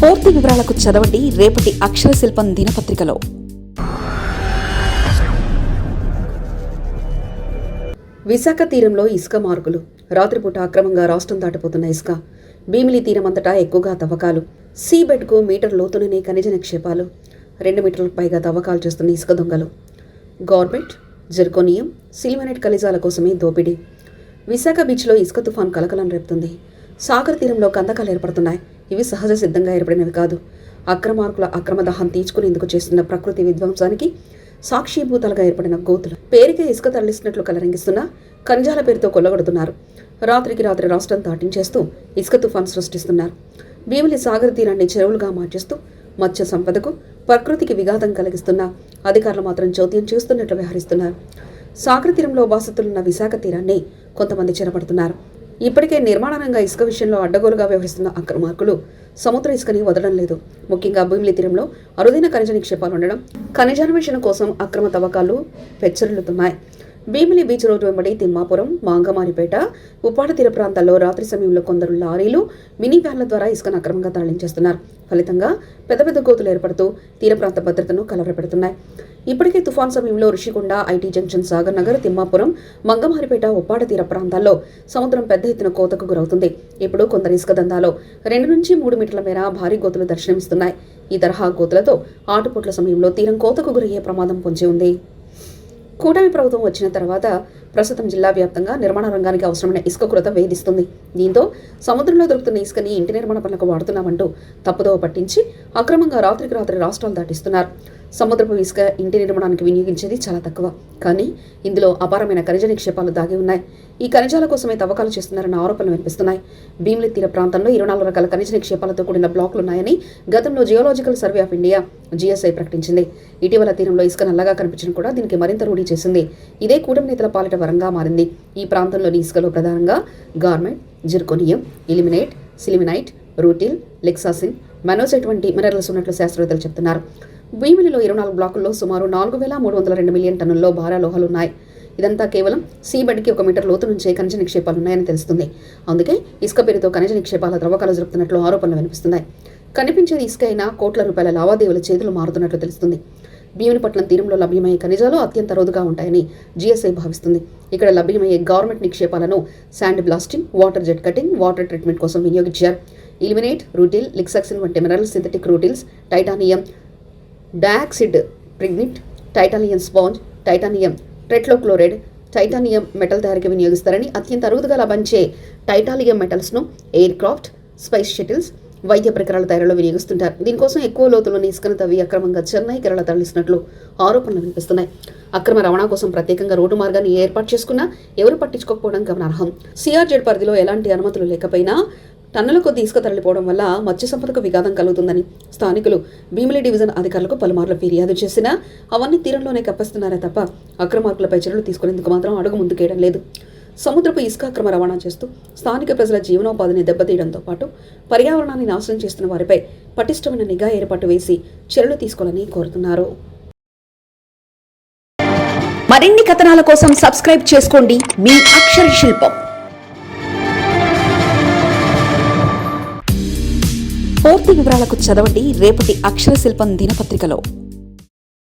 పూర్తి వివరాలకు చదవండి రేపటి అక్షర శిల్పం దినపత్రికలో. విశాఖ తీరంలో ఇసుక మార్కులు రాత్రిపూట అక్రమంగా రాష్ట్రం దాటిపోతున్న ఇసుక. భీమిలి తీరం అంతటా ఎక్కువగా తవ్వకాలు. సీ బెడ్కు మీటర్ లోతుననే ఖనిజ నిక్షేపాలు. రెండు మీటర్లకు పైగా తవ్వకాలు చేస్తున్న ఇసుక దొంగలు. గవర్నమెంట్ జెర్కోనియం సిలిమనెట్ ఖనిజాల కోసమే దోపిడీ. విశాఖ బీచ్లో ఇసుక తుఫాన్ కలకలం రేపుతుంది. సాగర్ తీరంలో కందకాలు ఏర్పడుతున్నాయి. ఇవి సహజ సిద్ధంగా ఏర్పడినవి కాదు. అక్రమార్కుల అక్రమ దహం తీర్చుకునేందుకు చేస్తున్న ప్రకృతి విధ్వంసానికి సాక్షిభూతాలుగా ఏర్పడిన గోతులు. పేరుకే ఇసుక తరలిస్తున్నట్లు కలరంగిస్తున్న కంజాల పేరుతో కొల్లగొడుతున్నారు. రాత్రికి రాత్రి రాష్ట్రం దాటించేస్తూ ఇసుక తుఫాన్ సృష్టిస్తున్నారు. భీమిలి సాగర తీరాన్ని చెరువులుగా మార్చేస్తూ మత్స్య సంపదకు ప్రకృతికి విఘాతం కలిగిస్తున్న అధికారులు మాత్రం చోద్యం చేస్తున్నట్లు వ్యవహరిస్తున్నారు. సాగర తీరంలో బాధితులున్న విశాఖ తీరాన్ని కొంతమంది చెరపడుతున్నారు. ఇప్పటికే నిర్మాణ రంగ ఇసుక విషయంలో అడ్డగోలుగా వ్యవహరిస్తున్న అక్రమార్కులు సముద్ర ఇసుకని వదలడం లేదు. ముఖ్యంగా భూమిలి తీరంలో అరుదైన ఖనిజ నిక్షేపాలు ఉండడం ఖనిజాన్వేషణ కోసం అక్రమ తవ్వకాలు పెచ్చరిల్లుతున్నాయి. భీమిలి బీచ్ రోడ్డు వెంబడి తిమ్మాపురం మాంగమారిపేట ఉప్పాడ తీర ప్రాంతాల్లో రాత్రి సమయంలో కొందరు లారీలు మినీ వ్యాన్ల ద్వారా ఇసుకను అక్రమంగా తరలించేస్తున్నారు. ఫలితంగా పెద్ద పెద్ద గోతులు ఏర్పడుతూ తీర ప్రాంత భద్రతను కలవరపెడుతున్నాయి. ఇప్పటికే తుఫాన్ సమయంలో ఋషికొండ ఐటీ జంక్షన్ సాగర్ నగర్ తిమ్మాపురం మంగమారిపేట ఉప్పాడ తీర ప్రాంతాల్లో సముద్రం పెద్ద ఎత్తున కోతకు గురవుతుంది. ఇప్పుడు కొందరు ఇసుక దందాలో రెండు నుంచి మూడు మీటర్ల మేర భారీ గోతులు దర్శనమిస్తున్నాయి. ఈ తరహా గోతులతో ఆటుపోట్ల సమయంలో తీరం కోతకు గురయ్యే ప్రమాదం పొంచి ఉంది. కూటమి ప్రభుత్వం వచ్చిన తర్వాత ప్రస్తుతం జిల్లా వ్యాప్తంగా నిర్మాణ రంగానికి అవసరమైన ఇసుక కొరత వేధిస్తుంది. దీంతో సముద్రంలో దొరుకుతున్న ఇసుకని ఇంటి నిర్మాణ పనులకు వాడుతున్నామంటూ తప్పుదోవ పట్టించి అక్రమంగా రాత్రికి రాత్రి రాష్ట్రాలు దాటిస్తున్నారు. సముద్రపు ఇసుక ఇంటి నిర్మాణానికి వినియోగించేది చాలా తక్కువ. కానీ ఇందులో అపారమైన ఖనిజ నిక్షేపాలు దాగి ఉన్నాయి. ఈ ఖనిజాల కోసమే తవ్వకాలు చేస్తున్నారన్న ఆరోపణలు వినిపిస్తున్నాయి. భీమిలి తీర ప్రాంతంలో ఇరవై నాలుగు రకాల ఖనిజ నిక్షేపాలతో కూడిన బ్లాక్లు ఉన్నాయని గతంలో geological survey of India GSI ప్రకటించింది. ఇటీవల తీరంలో ఇసుక నల్లగా కనిపించడం కూడా దీనికి మరింత రూఢి చేసింది. ఇదే కూటమి నేతల పాలిట వరంగా మారింది. ఈ ప్రాంతంలోని ఇసుకలో ప్రధానంగా garnet zirconium ilmenite sillimanite rutile leucoxene monazite వంటి మినరల్స్ ఉన్నట్లు శాస్త్రవేత్తలు చెబుతున్నారు భీమిలిలో ఇరవై నాలుగు బ్లాకుల్లో సుమారు నాలుగు వేల మూడు వందల రెండు మిలియన్ టన్నుల్లో భారా లోహాలు ఉన్నాయి ఇదంతా కేవలం సీబెడ్కి ఒక మీటర్ లోతు నుంచే ఖనిజ నిక్షేపాలు ఉన్నాయని తెలుస్తుంది. అందుకే ఇసుక పేరుతో ఖనిజ నిక్షేపాల త్రవ్వకాలు జరుపుతున్నట్లు ఆరోపణలు వినిపిస్తున్నాయి. కనిపించేది ఇసుక అయినా కోట్ల రూపాయల లావాదేవీల చేతులు మారుతున్నట్లు తెలుస్తుంది. భీమునిపట్నం తీరంలో లభ్యమయ్యే ఖనిజాలు అత్యంత అరుదుగా ఉంటాయని జీఎస్ఐ భావిస్తుంది. ఇక్కడ లభ్యమయ్యే government నిక్షేపాలను sand blasting water jet cutting water treatment కోసం వినియోగించారు. ఇలిమినేట్ రూటిల్ లిక్సాక్సిన్ వంటి mineral synthetic rutiles titanium dioxide pigment titanium sponge titanium tetrachloride titanium metal తయారీకి వినియోగిస్తారని అత్యంత అరుదుగా లభించే టైటానియం మెటల్స్ను ఎయిర్ క్రాఫ్ట్ స్పైస్ షటిల్స్ వైద్య పరికరాల తయారీలో వినియోగిస్తుంటారు. దీనికోసం ఎక్కువ లోతులోని ఇసుకను తవ్వి అక్రమంగా చెన్నై కేరళ తరలిస్తున్నట్లు ఆరోపణలు వినిపిస్తున్నాయి. అక్రమ రవాణా కోసం ప్రత్యేకంగా రోడ్డు మార్గాన్ని ఏర్పాటు చేసుకున్నా ఎవరు పట్టించుకోకపోవడం గమనార్హం. సిఆర్జెడ్ పరిధిలో ఎలాంటి అనుమతులు లేకపోయినా టన్నుల కొద్ది ఇసుక తరలిపోవడం వల్ల మత్స్య సంపదకు విఘాతం కలుగుతుందని స్థానికులు భీమిలి డివిజన్ అధికారులకు పలుమార్లు ఫిర్యాదు చేసినా అవన్నీ తీరంలోనే కప్పిస్తున్నారే తప్ప అక్రమార్కులపై చర్యలు తీసుకునేందుకు మాత్రం అడుగు ముందుకేయడం లేదు. సముద్రపు ఇసుక రవాణా చేస్తూ స్థానిక ప్రజల జీవనోపాధిని దెబ్బతీయడంతో పాటు పర్యావరణాన్ని నాశనం చేస్తున్న వారిపై పటిష్టమైన నిఘా ఏర్పాటు వేసి చర్యలు తీసుకోవాలని కోరుతున్నారు. మరిన్ని కథనాల కోసం సబ్స్క్రైబ్ చేసుకోండి. మీ అక్షర శిల్పం. పూర్తి వివరాలకు చదవండి. రేపటి అక్షర శిల్పం దినపత్రికలో.